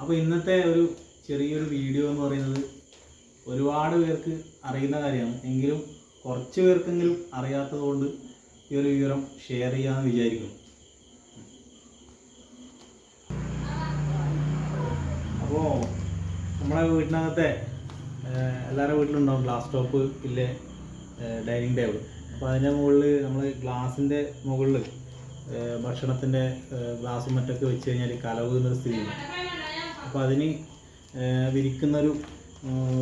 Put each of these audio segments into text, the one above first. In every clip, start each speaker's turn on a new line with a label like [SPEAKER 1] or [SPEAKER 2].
[SPEAKER 1] അപ്പോൾ ഇന്നത്തെ ഒരു ചെറിയൊരു വീഡിയോ എന്ന് പറയുന്നത് ഒരുപാട് പേർക്ക് അറിയുന്ന കാര്യമാണ്. എങ്കിലും കുറച്ച് പേർക്കെങ്കിലും അറിയാത്തതുകൊണ്ട് ഈ ഒരു വിവരം ഷെയർ ചെയ്യാമെന്ന് വിചാരിക്കുന്നു. അപ്പോൾ നമ്മുടെ വീട്ടിനകത്തെ എല്ലാവരുടെ വീട്ടിലുണ്ടാവും ഗ്ലാസ് ടോപ്പ് ഇല്ലേ ഡൈനിങ് ടേബിൾ അപ്പോൾ അതിന്റെ മുകളിൽ നമ്മൾ ഗ്ലാസിന്റെ മുകളിൽ ഭക്ഷണത്തിന്റെ ഗ്ലാസും മറ്റൊക്കെ വെച്ച് കഴിഞ്ഞാൽ കലവ് എന്നൊരു സ്ഥിതി ചെയ്യും അപ്പോൾ അതിന് വിരിക്കുന്ന വിരിക്കുന്നൊരു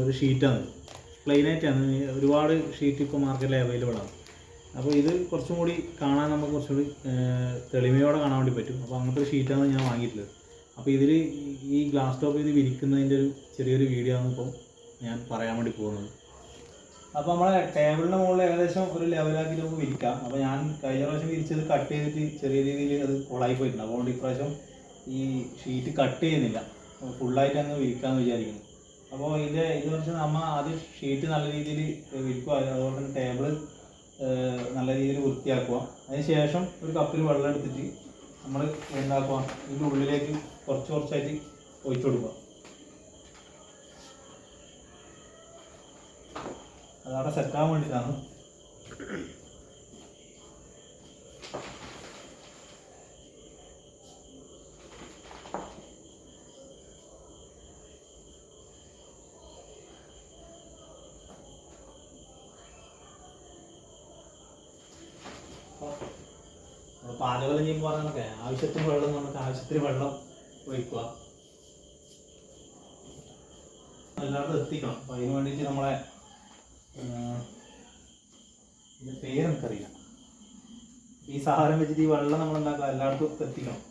[SPEAKER 1] ഒരു ഷീറ്റാണ്. പ്ലെയിനായിട്ടാണ്. ഒരുപാട് ഷീറ്റ് ഇപ്പോൾ മാർക്കറ്റിൽ അവൈലബിൾ ആണ്. അപ്പോൾ ഇത് കുറച്ചും കൂടി കാണാൻ നമുക്ക് കുറച്ചും കൂടി തെളിമയോടെ കാണാൻ വേണ്ടി പറ്റും. അപ്പോൾ അങ്ങനത്തെ ഒരു ഷീറ്റാണ് ഞാൻ വാങ്ങിയിട്ടുള്ളത്. അപ്പോൾ ഇതിൽ ഈ ഗ്ലാസ് ടോപ്പ് ഇത് വിരിക്കുന്നതിന്റെ ഒരു ചെറിയൊരു വീഡിയോ ആണ് ഇപ്പം ഞാൻ പറയാൻ വേണ്ടി പോകുന്നത്. അപ്പോൾ നമ്മളെ ടേബിളിന്റെ മുകളിൽ ഏകദേശം ഒരു ലെവലാക്കി നമുക്ക് വിരിക്കാം. അപ്പോൾ ഞാൻ കഴിഞ്ഞ പ്രാവശ്യം വിരിച്ചത് കട്ട് ചെയ്തിട്ട് ചെറിയ രീതിയിൽ അത് കൊളായി പോയിട്ടുണ്ട്. അതുകൊണ്ട് ഇപ്രാവശ്യം ഈ ഷീറ്റ് കട്ട് ചെയ്യുന്നില്ല. ഫുള്ളായിട്ട് അങ്ങ് വിൽക്കാന്ന് വിചാരിക്കുന്നു. അപ്പോൾ ഇതിന്റെ ഇത് വെച്ച് നമ്മ ആദ്യം ഷീറ്റ് നല്ല രീതിയിൽ വിൽക്കുക അതുപോലെ തന്നെ ടേബിൾ നല്ല രീതിയിൽ വൃത്തിയാക്കുക അതിന് ശേഷം ഒരു കപ്പിൽ വെള്ളം എടുത്തിട്ട് നമ്മൾ എന്താക്കുക ഇതിന്റെ ഉള്ളിലേക്ക് കുറച്ച് കുറച്ചായിട്ട് ഒഴിച്ചു കൊടുക്കുക അതവിടെ സെറ്റാകാൻ വേണ്ടിയിട്ടാണ് പാചകം ചെയ്യുമ്പോൾ പറഞ്ഞൊക്കെ ആവശ്യത്തിന് വെള്ളം നമുക്ക് ആവശ്യത്തിന് വെള്ളം ഒഴിക്കുക. എല്ലായിടത്തും എത്തിക്കണം. അപ്പം അതിന് വേണ്ടിയിട്ട് നമ്മളെ ഇതിന്റെ പേര് നമുക്കറിയില്ല ഈ സഹാരം വെച്ചിട്ട് ഈ വെള്ളം നമ്മൾ ഉണ്ടാക്കുക എല്ലായിടത്തും എത്തിക്കണം.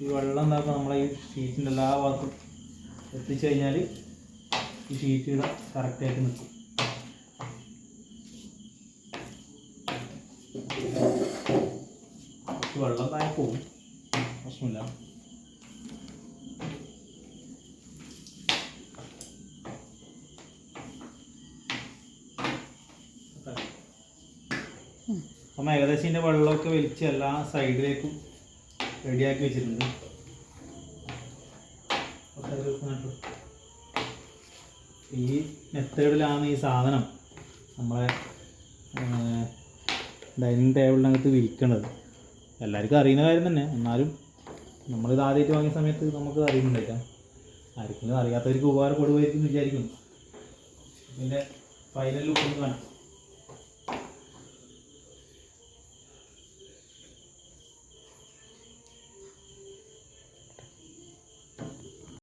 [SPEAKER 1] ഈ വെള്ളം എന്താക്കുക നമ്മളെ ഈ ഷീറ്റിന്റെ എല്ലാ ഭാഗത്തും എത്തിച്ചു കഴിഞ്ഞാൽ ഈ ഷീറ്റ് ഇവിടെ കറക്റ്റായിട്ട് നിൽക്കും വെള്ളം താഴെ പോകും പ്രശ്നമില്ല. അപ്പം ഏകദേശം ഇതിന്റെ വെള്ളമൊക്കെ വലിച്ച് എല്ലാ സൈഡിലേക്കും റെഡിയാക്കി വെച്ചിട്ടുണ്ട്. ഈ മെത്തേഡിലാണ് ഈ സാധനം നമ്മളെ ഡൈനിങ് ടേബിളിനകത്ത് വിരിക്കണത് എല്ലാവർക്കും അറിയുന്ന കാര്യം തന്നെ. എന്നാലും നമ്മളിത് ആദ്യമായിട്ട് വാങ്ങിയ സമയത്ത് നമുക്ക് അറിയുന്നുണ്ടായില്ല. ആർക്കെങ്കിലും അറിയാത്തവർക്ക് ഉപകാരപ്പെടുമായിരിക്കും എന്ന് വിചാരിക്കുന്നു. ഇതിന്റെ ഫൈനൽ ലുക്ക് കാണാം.